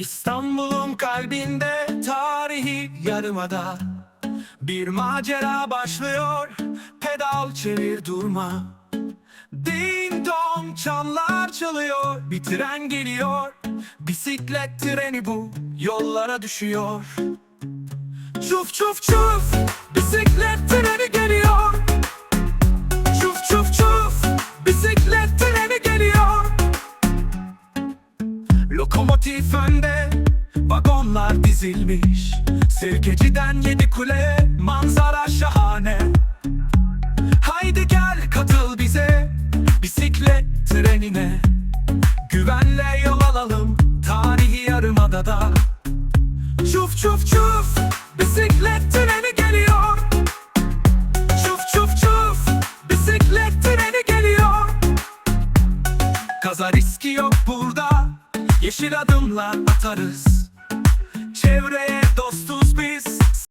İstanbul'un kalbinde tarihi yarımada Bir macera başlıyor pedal çevir durma. Ding dong çanlar çalıyor bir tren geliyor. Bisiklet treni bu yollara düşüyor. Çuf çuf çuf bisiklet treni geliyor Lokomotif önde Vagonlar dizilmiş. Sirkeci'den yedi kule Manzara şahane. Haydi gel katıl bize Bisiklet trenine. Güvenle yol alalım Tarihi Yarımada'da. Çuf çuf çuf Bisiklet treni geliyor. Çuf çuf çuf Bisiklet treni geliyor. Kaza riski yok burada Yeşil adımlar atarız. Çevreye